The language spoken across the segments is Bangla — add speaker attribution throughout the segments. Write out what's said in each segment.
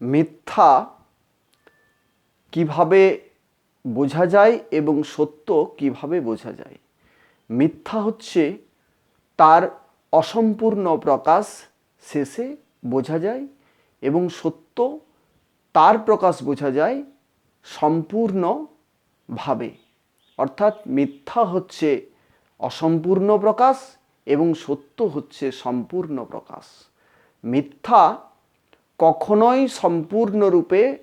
Speaker 1: মিথ্যা কীভাবে বোঝা যায় এবং সত্য কীভাবে বোঝা যায়? মিথ্যা হচ্ছে তার অসম্পূর্ণ প্রকাশ শেষে বোঝা যায় এবং সত্য তার প্রকাশ বোঝা যায় সম্পূর্ণভাবে। অর্থাৎ মিথ্যা হচ্ছে অসম্পূর্ণ প্রকাশ এবং সত্য হচ্ছে সম্পূর্ণ প্রকাশ। মিথ্যা কখনোই সম্পূর্ণরূপে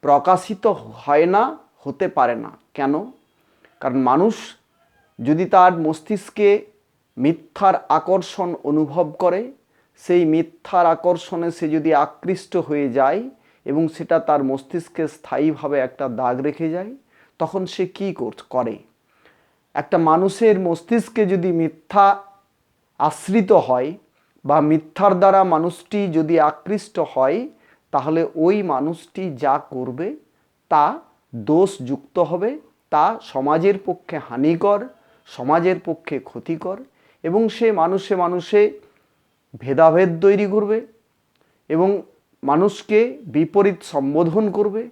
Speaker 1: প্রকাশিত হয় না, হতে পারে না। কেন? কারণ মানুষ যদি তার মস্তিষ্কে মিথ্যার আকর্ষণ অনুভব করে, সেই মিথ্যার আকর্ষণে সে যদি আকৃষ্ট হয়ে যায় এবং সেটা তার মস্তিষ্কে স্থায়ীভাবে একটা দাগ রেখে যায়, তখন সে কী করে? একটা মানুষের মস্তিষ্কে যদি মিথ্যা আশ্রিত হয় বা মিথ্যার দ্বারা মানুষটি যদি আকৃষ্ট হয়, তাহলে ওই মানুষটি যা করবে, তা দোষযুক্ত হবে, তা সমাজের পক্ষে হানিকর, সমাজের পক্ষে ক্ষতিকর এবং সে মানুষে মানুষে ভেদাভেদ তৈরি করবে এবং মানুষকে বিপরীত সম্বোধন করবে,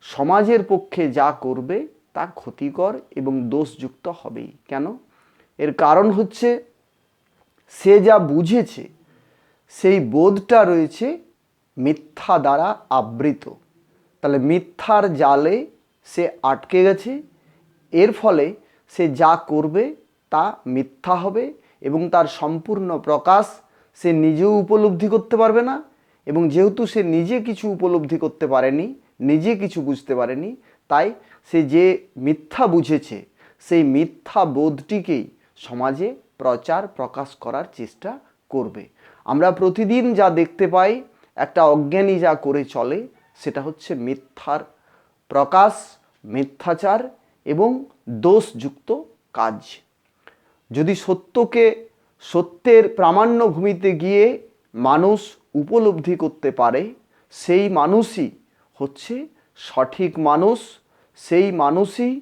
Speaker 1: সমাজের পক্ষে যা করবে, তা ক্ষতিকর এবং দোষযুক্ত হবেই। কেন? এর কারণ হচ্ছে, সে যা বুঝেছে সেই বোধটা রয়েছে মিথ্যা দ্বারা আবৃত। তাহলে মিথ্যার জালে সে আটকে গেছে, এর ফলে সে যা করবে তা মিথ্যা হবে এবং তার সম্পূর্ণ প্রকাশ সে নিজেও উপলব্ধি করতে পারবে না এবং যেহেতু সে নিজে কিছু উপলব্ধি করতে পারেনি, নিজে কিছু বুঝতে পারেনি, তাই সে যে মিথ্যা বুঝেছে, সেই মিথ্যা বোধটিকেই সমাজে প্রচার প্রকাশ করার চেষ্টা করবে। আমরা প্রতিদিন যা দেখতে পাই, একটা অজ্ঞানী যা করে চলে, সেটা হচ্ছে মিথ্যার প্রকাশ, মিথ্যাচার এবং দোষযুক্ত কাজ। যদি সত্যকে সত্যের প্রামাণ্য ভূমিতে গিয়ে মানুষ উপলব্ধি করতে পারে, সেই মানুষই হচ্ছে সঠিক মানুষ, সেই মানুষই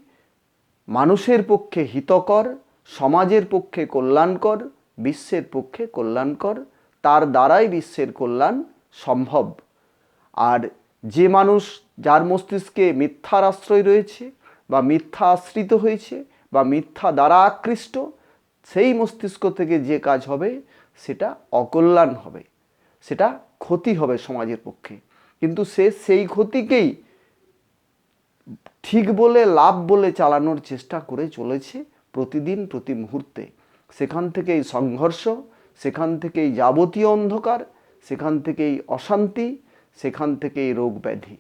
Speaker 1: মানুষের পক্ষে হিতকর, সমাজের পক্ষে কল্যাণকর, বিশ্বের পক্ষে কল্যাণকর তার দ্বারাই বিশ্বের কল্যাণ সম্ভব। আর যে মানুষ যার মস্তিষ্কে মিথ্যার আশ্রয় রয়েছে বা মিথ্যা আশ্রিত হয়েছে বা মিথ্যা দ্বারা আকৃষ্ট, সেই মস্তিষ্ক থেকে যে কাজ হবে সেটা অকল্যাণ হবে, সেটা ক্ষতি হবে সমাজের পক্ষে। কিন্তু সে সেই ক্ষতিকেই ঠিক বলে, লাভ বলে চালানোর চেষ্টা করে চলেছে প্রতিদিন, প্রতি মুহূর্তে। সেখান থেকেই সংঘর্ষ সেখান থেকেই যাবতীয় অন্ধকার, সেখান থেকেই অশান্তি, সেখান থেকেই রোগ ব্যাধি।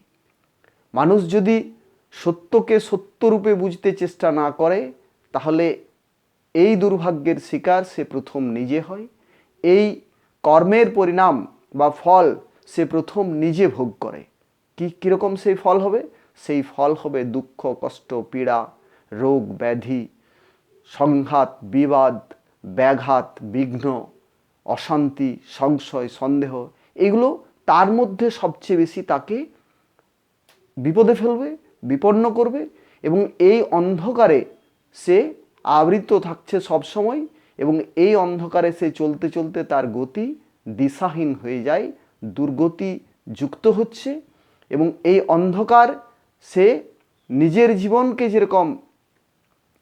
Speaker 1: মানুষ যদি সত্যকে সত্যরূপে বুঝতে চেষ্টা না করে, তাহলে এই দুর্ভাগ্যের শিকার সে প্রথম নিজে হয়। এই কর্মের পরিণাম বা ফল সে প্রথম নিজে ভোগ করে। কি, কীরকম সেই ফল হবে? সেই ফল হবে দুঃখ, কষ্ট, পীড়া, রোগ, ব্যাধি, সংঘাত, বিবাদ, ব্যাঘাত, বিঘ্ন অশান্তি, সংশয়, সন্দেহ, এগুলো তার মধ্যে সবচেয়ে বেশি তাকে বিপদে ফেলবে, বিপন্ন করবে এবং এই অন্ধকারে সে আবৃত থাকছে সবসময় এবং এই অন্ধকারে সে চলতে চলতে তার গতি দিশাহীন হয়ে যায়, দুর্গতি যুক্ত হচ্ছে এবং এই অন্ধকার সে নিজের জীবনকে যেরকম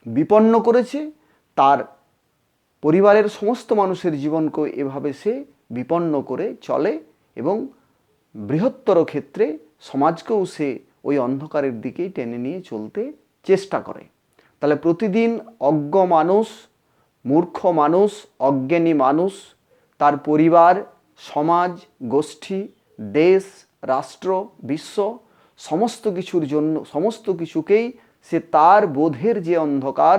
Speaker 1: বিপন্ন করেছে, তার পরিবারের সমস্ত মানুষের জীবনকে এভাবে সে বিপন্ন করে চলে এবং বৃহত্তর ক্ষেত্রে সমাজকেও সে ওই অন্ধকারের দিকেই টেনে নিয়ে চলতে চেষ্টা করে। তাহলে প্রতিদিন অজ্ঞ মানুষ, মূর্খ মানুষ, অজ্ঞানী মানুষ, তার পরিবার, সমাজ, গোষ্ঠী, দেশ, রাষ্ট্র, বিশ্ব, সমস্ত কিছুর জন্য, সমস্ত কিছুকেই সে তার বোধের যে অন্ধকার,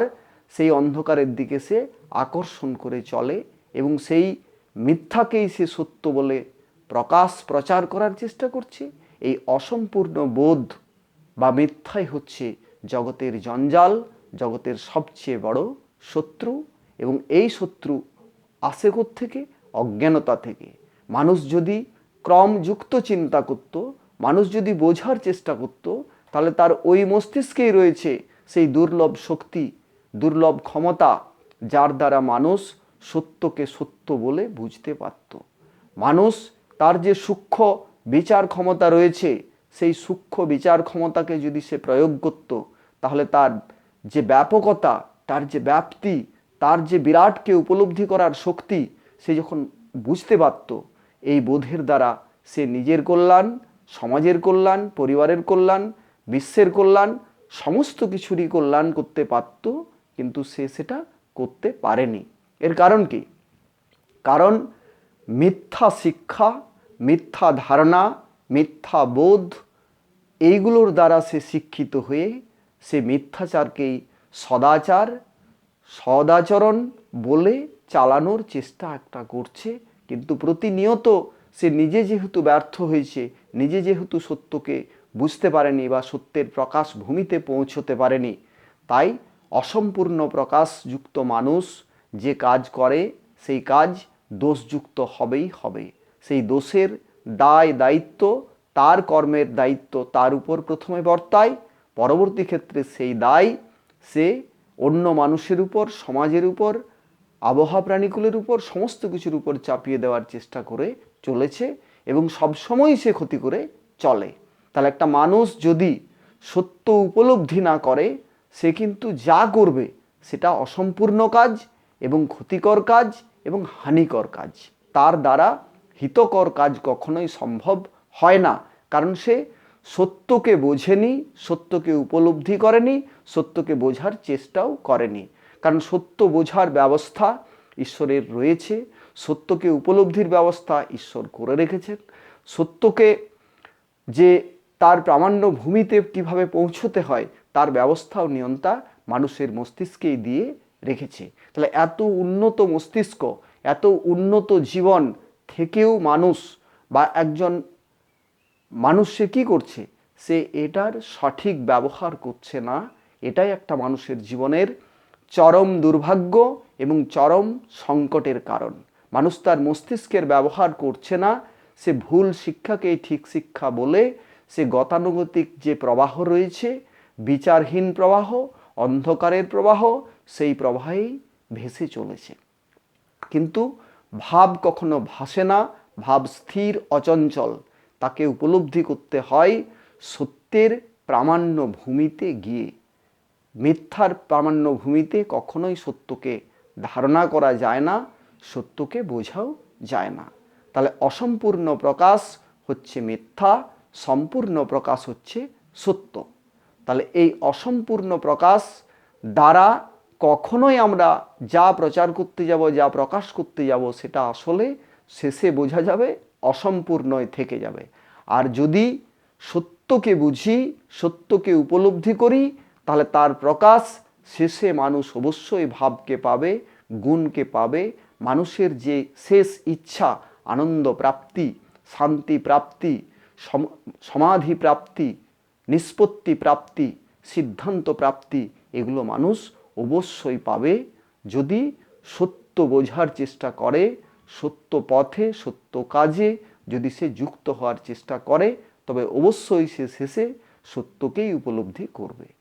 Speaker 1: সেই অন্ধকারের দিকে সে আকর্ষণ করে চলে এবং সেই মিথ্যাকেই সে সত্য বলে প্রকাশ, প্রচার করার চেষ্টা করছে। এই অসম্পূর্ণ বোধ বা মিথ্যাই হচ্ছে জগতের জঞ্জাল, জগতের সবচেয়ে বড় শত্রু এবং এই শত্রু আসে থেকে অজ্ঞানতা থেকে। মানুষ যদি ক্রমযুক্ত চিন্তা করত, মানুষ যদি বোঝার চেষ্টা করত, তাহলে তার ওই মস্তিষ্কেই রয়েছে সেই দুর্লভ শক্তি, দুর্লভ ক্ষমতা যার দ্বারা মানুষ সত্যকে সত্য বলে বুঝতে পারত। মানুষ তার যে সূক্ষ্ম বিচার ক্ষমতা রয়েছে, সেই সূক্ষ্ম বিচার ক্ষমতাকে যদি সে প্রয়োগ করত, তাহলে তার যে ব্যাপকতা, তার যে ব্যাপ্তি, তার যে বিরাটকে উপলব্ধি করার শক্তি, সে যখন বুঝতে পারত, এই বোধের দ্বারা সে নিজের কল্যাণ, সমাজের কল্যাণ, পরিবারের কল্যাণ, বিশ্বের কল্যাণ, সমস্ত কিছুরই কল্যাণ করতে পারত, কিন্তু সে সেটা করতে পারেনি। এর কারণ কি? কারণ মিথ্যা শিক্ষা, মিথ্যা ধারণা, মিথ্যা বোধ, এইগুলোর দ্বারা সে শিক্ষিত হয়ে সে মিথ্যাচারকেই সদাচার, সদাচরণ বলে চালানোর চেষ্টা একটা করছে। কিন্তু প্রতিনিয়ত সে নিজে যেহেতু ব্যর্থ হয়েছে, নিজে যেহেতু সত্যকে বুঝতে পারেনি বা সত্যের প্রকাশ ভূমিতে পৌঁছতে পারেনি, তাই অসম্পূর্ণ প্রকাশযুক্ত মানুষ যে কাজ করে, সেই কাজ দোষযুক্ত হবেই হবে। সেই দোষের দায় দায়িত্ব, তার কর্মের দায়িত্ব তার উপর প্রথমে বর্তায়, পরবর্তী ক্ষেত্রে সেই দায় সে অন্য মানুষের উপর, সমাজের উপর, আবহাওয়া প্রাণীকুলের উপর, সমস্ত কিছুর উপর চাপিয়ে দেওয়ার চেষ্টা করে চলেছে এবং সবসময় সে ক্ষতি করে চলে। তাহলে একটা মানুষ যদি সত্য উপলব্ধি না করে সে কিন্তু যা করবে, সেটা অসম্পূর্ণ কাজ এবং ক্ষতিকর কাজ এবং হানিকর কাজ। তার দ্বারা হিতকর কাজ কখনোই সম্ভব হয় না, কারণ সে সত্যকে বোঝেনি, সত্যকে উপলব্ধি করেনি, সত্যকে বোঝার চেষ্টাও করেনি। কারণ সত্য বোঝার ব্যবস্থা ঈশ্বরের রয়েছে, সত্যকে উপলব্ধির ব্যবস্থা ঈশ্বর করে রেখেছেন, সত্যকে যে তার প্রামাণ্য ভূমিতে কীভাবে পৌঁছতে হয় তার ব্যবস্থা ও নিয়ন্তা মানুষের মস্তিষ্কেই দিয়ে রেখেছে। তাহলে এত উন্নত মস্তিষ্ক, এত উন্নত জীবন থেকেও মানুষ বা একজন মানুষ সে কী করছে? সে এটার সঠিক ব্যবহার করছে না। এটাই একটা মানুষের জীবনের চরম দুর্ভাগ্য এবং চরম সংকটের কারণ। মানুষ তার মস্তিষ্কের ব্যবহার করছে না। সে ভুল শিক্ষাকে ঠিক শিক্ষা বলে সে গতানুগতিক যে প্রবাহ রয়েছে বিচারহীন প্রবাহ, অন্ধকারের প্রবাহ, সেই প্রবাহেই ভেসে চলেছে। কিন্তু ভাব কখনো ভাসে না, ভাব স্থির, অচঞ্চল। তাকে উপলব্ধি করতে হয় সত্যের প্রামাণ্য ভূমিতে গিয়ে। মিথ্যার প্রামাণ্য ভূমিতে কখনোই সত্যকে ধারণা করা যায় না, সত্যকে বোঝাও যায় না। তাহলে অসম্পূর্ণ প্রকাশ হচ্ছে মিথ্যা, সম্পূর্ণ প্রকাশ হচ্ছে সত্য। তাহলে এই অসম্পূর্ণ প্রকাশ দ্বারা কখনোই আমরা যা প্রচার করতে যাব, যা প্রকাশ করতে যাব, সেটা আসলে শেষে বোঝা যাবে, অসম্পূর্ণই থেকে যাবে। আর যদি সত্যকে বুঝি, সত্যকে উপলব্ধি করি, তাহলে তার প্রকাশ শেষে মানুষ অবশ্যই ভাবকে পাবে, গুণকে পাবে, মানুষের যে শেষ ইচ্ছা, আনন্দ প্রাপ্তি, শান্তি প্রাপ্তি সমাধি প্রাপ্তি নিষ্পত্তি প্রাপ্তি, সিদ্ধান্ত প্রাপ্তি, এগুলো মানুষ অবশ্যই পাবে যদি সত্য বোঝার চেষ্টা করে, সত্য পথে, সত্য কাজে যদি সে যুক্ত হওয়ার চেষ্টা করে, তবে অবশ্যই সে শেষে সত্যকেই উপলব্ধি করবে।